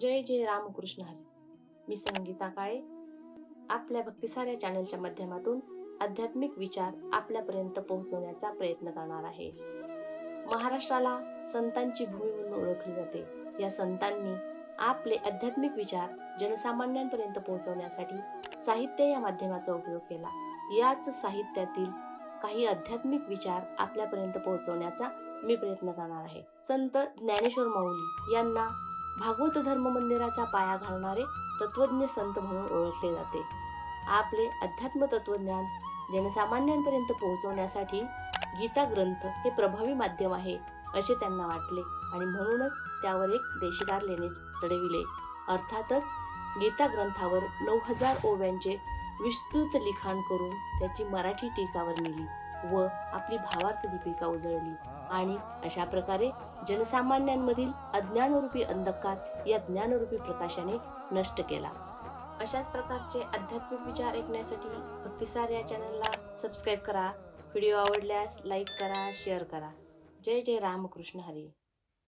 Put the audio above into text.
जय जय रामकृष्ण हरी. मी संगीता काळे. आपल्या भक्तिसाऱ्या चॅनलच्या माध्यमातून आध्यात्मिक विचार आपल्यापर्यंत पोहोचवण्याचा प्रयत्न करणार आहे. महाराष्ट्राला संतांची भूमी म्हणून ओळखली जाते. या संतांनी आपले आध्यात्मिक विचार जनसामान्यांपर्यंत पोहोचवण्यासाठी साहित्य या माध्यमाचा उपयोग केला. याच साहित्यातील काही आध्यात्मिक विचार आपल्यापर्यंत पोहोचवण्याचा मी प्रयत्न करणार आहे. संत ज्ञानेश्वर माऊली यांना भागवत धर्म मंदिराचा पाया घालणारे तत्वज्ञ संत म्हणून ओळखले जाते. आपले अध्यात्म तत्वज्ञान जनसामान्यांपर्यंत पोहोचवण्यासाठी गीता ग्रंथ हे प्रभावी माध्यम आहे असे त्यांना वाटले आणि म्हणूनच त्यावर एक देशीदार लेणे चढविले. अर्थातच गीता ग्रंथावर नऊ हजार ओव्यांचे विस्तृत लिखाण करून त्याची मराठी टीकावर नेली. व आपली भावार्थ दीपिका उजळली. आणि अशा प्रकारे जनसामान्यांमधील अज्ञानरूपी अंधकार या ज्ञानरूपी प्रकाशाने नष्ट केला. अशाच प्रकारचे आध्यात्मिक विचार ऐकण्यासाठी भक्तिसार या चॅनलला सबस्क्राईब करा. व्हिडिओ आवडल्यास लाईक करा शेअर करा. जय जय रामकृष्ण हरी.